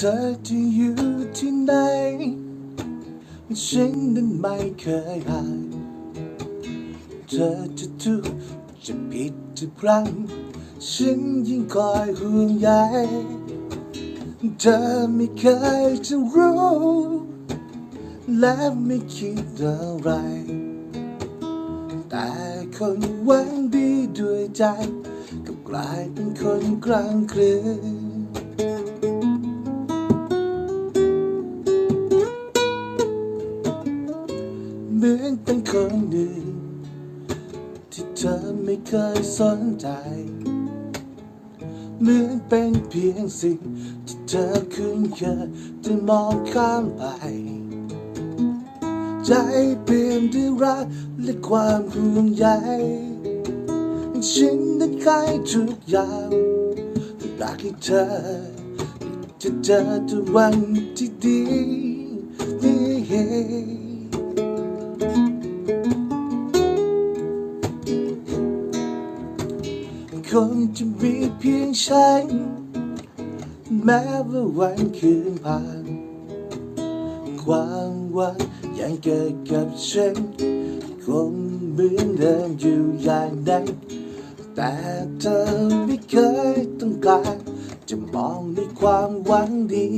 ธอจะอยู่ที่ไหนฉันนั้นไม่เคยหางเธอจะทุกข์จะผิดจะพลั้งฉันยิ่งคอยห่วงใยเธอไม่เคยจะรู้ และไม่คิดอะไร แต่คนหวังดีด้วยใจกลับกลายเป็นคนกลางคืน เหมือนเป็นคนหนึ่ง ที่เธอไม่เคยสนใจ เหมือนเป็นเพียงสิ่ง ที่เธอคุ้นเคยจะมองข้ามไป ใจเปลี่ยนด้วยรักและความห่วงใยฉันได้ขายทุกอย่างอยากให้เธอจะเจอทุกวันที่ดี คงจะมีเพียงฉัน แม้ว่าวันคืนผ่าน ความหวังยังเกิดกับฉัน คงเหมือนเดิมอยู่อย่างนั้น แต่เธอไม่เคยต้องการ จะมองในความหวังดี